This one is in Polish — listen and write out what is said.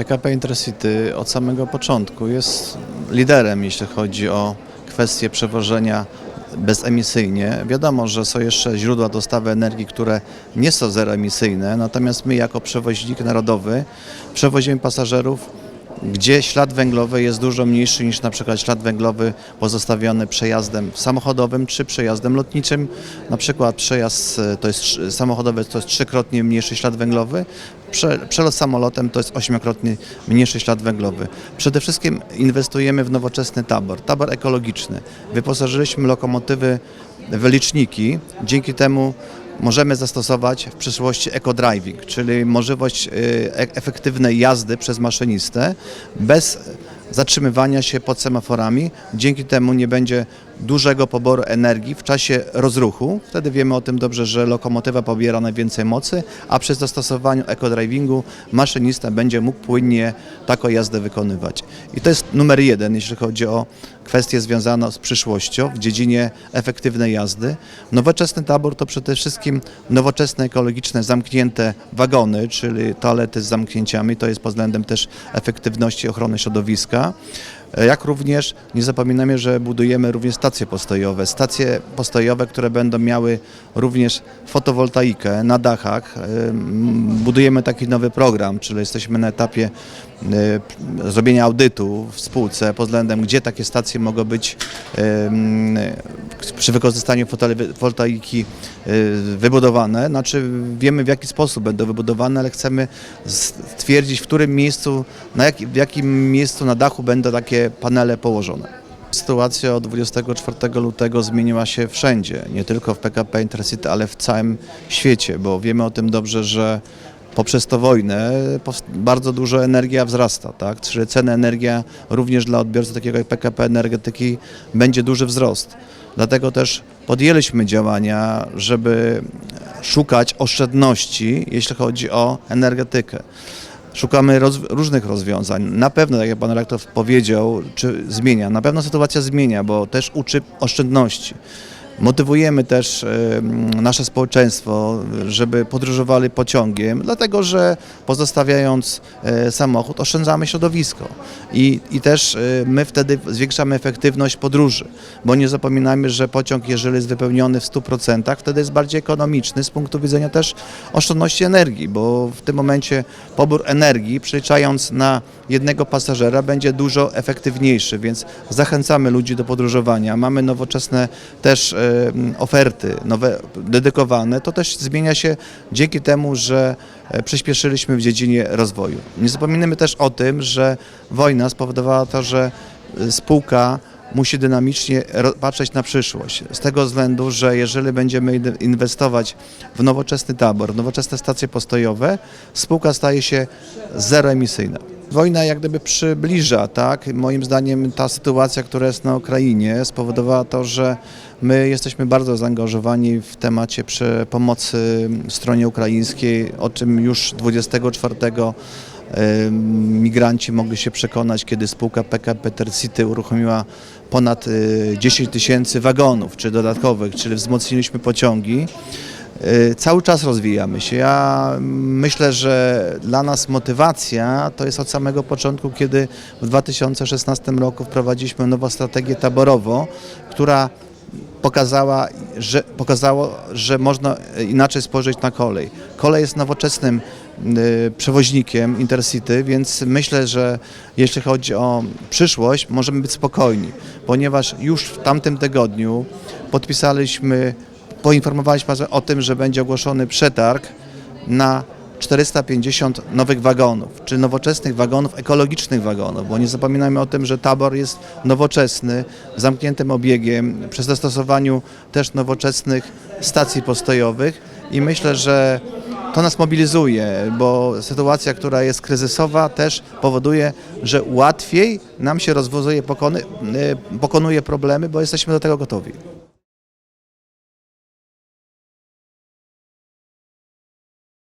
PKP Intercity od samego początku jest liderem, jeśli chodzi o kwestie przewożenia bezemisyjnie. Wiadomo, że są jeszcze źródła dostawy energii, które nie są zeroemisyjne, natomiast my jako przewoźnik narodowy przewozimy pasażerów gdzie ślad węglowy jest dużo mniejszy niż na przykład ślad węglowy pozostawiony przejazdem samochodowym czy przejazdem lotniczym. Na przykład przejazd e, to jest samochodowy to jest trzykrotnie mniejszy ślad węglowy, prze, przelot samolotem to jest ośmiokrotnie mniejszy ślad węglowy. Przede wszystkim inwestujemy w nowoczesny tabor, tabor ekologiczny. Wyposażyliśmy lokomotywy w liczniki, dzięki temu możemy zastosować w przyszłości eco-driving, czyli możliwość y, e- efektywnej jazdy przez maszynistę bez zatrzymywania się pod semaforami. Dzięki temu nie będzie dużego poboru energii w czasie rozruchu. Wtedy wiemy o tym dobrze, że lokomotywa pobiera najwięcej mocy, a przy zastosowaniu eco-drivingu maszynista będzie mógł płynnie taką jazdę wykonywać. I to jest numer jeden, jeśli chodzi o kwestie związane z przyszłością w dziedzinie efektywnej jazdy. Nowoczesny tabor to przede wszystkim nowoczesne, ekologiczne, zamknięte wagony, czyli toalety z zamknięciami. To jest pod względem też efektywności ochrony środowiska. E, Jak również nie zapominamy, że budujemy również stacje postojowe. Stacje postojowe, które będą miały również fotowoltaikę na dachach. E, Budujemy taki nowy program, czyli jesteśmy na etapie e, zrobienia audytu w spółce pod względem, gdzie takie stacje mogą być przy wykorzystaniu fotowoltaiki wybudowane. Znaczy wiemy w jaki sposób będą wybudowane, ale chcemy stwierdzić w którym miejscu, na jak, w jakim miejscu na dachu będą takie panele położone. Sytuacja od 24 lutego zmieniła się wszędzie, nie tylko w PKP Intercity, ale w całym świecie, bo wiemy o tym dobrze, że poprzez tą wojnę bardzo dużo energia wzrasta, tak? Czyli cena energia również dla odbiorcy takiego jak PKP Energetyki będzie duży wzrost. Dlatego też podjęliśmy działania, żeby szukać oszczędności, jeśli chodzi o energetykę. Szukamy roz, różnych rozwiązań. Na pewno, tak jak pan rektor powiedział, czy zmienia. Na pewno sytuacja zmienia, bo też uczy oszczędności. Motywujemy też e, nasze społeczeństwo, żeby podróżowali pociągiem, dlatego że pozostawiając e, samochód oszczędzamy środowisko. I, i też e, my wtedy zwiększamy efektywność podróży, bo nie zapominajmy, że pociąg jeżeli jest wypełniony w 100%, wtedy jest bardziej ekonomiczny z punktu widzenia też oszczędności energii, bo w tym momencie pobór energii przeliczając na jednego pasażera będzie dużo efektywniejszy, więc zachęcamy ludzi do podróżowania. Mamy nowoczesne też e, oferty, nowe, dedykowane. To też zmienia się dzięki temu, że e, przyspieszyliśmy w dziedzinie rozwoju. Nie zapominamy też o tym, że wojna spowodowała to, że e, spółka musi dynamicznie patrzeć na przyszłość. Z tego względu, że jeżeli będziemy inwestować w nowoczesny tabor, nowoczesne stacje postojowe, spółka staje się zeroemisyjna. Wojna jak gdyby przybliża, tak? Moim zdaniem ta sytuacja, która jest na Ukrainie spowodowała to, że my jesteśmy bardzo zaangażowani w temacie przy pomocy stronie ukraińskiej, o czym już 24 Ym, Migranci mogli się przekonać, kiedy spółka PKP Intercity uruchomiła ponad y, 10 tysięcy wagonów, czy dodatkowych, czyli wzmocniliśmy pociągi. Y, Cały czas rozwijamy się. Ja myślę, że dla nas motywacja to jest od samego początku, kiedy w 2016 roku wprowadziliśmy nową strategię taborową, która pokazała, że, pokazało, że można inaczej spojrzeć na kolej. Kolej jest nowoczesnym y, przewoźnikiem Intercity, więc myślę, że jeśli chodzi o przyszłość, możemy być spokojni, ponieważ już w tamtym tygodniu podpisaliśmy, poinformowaliśmy o tym, że będzie ogłoszony przetarg na 450 nowych wagonów, czy nowoczesnych wagonów, ekologicznych wagonów, bo nie zapominajmy o tym, że tabor jest nowoczesny, zamkniętym obiegiem, przy zastosowaniu też nowoczesnych stacji postojowych i myślę, że to nas mobilizuje, bo sytuacja, która jest kryzysowa też powoduje, że łatwiej nam się rozwiązuje, y, pokonuje problemy, bo jesteśmy do tego gotowi.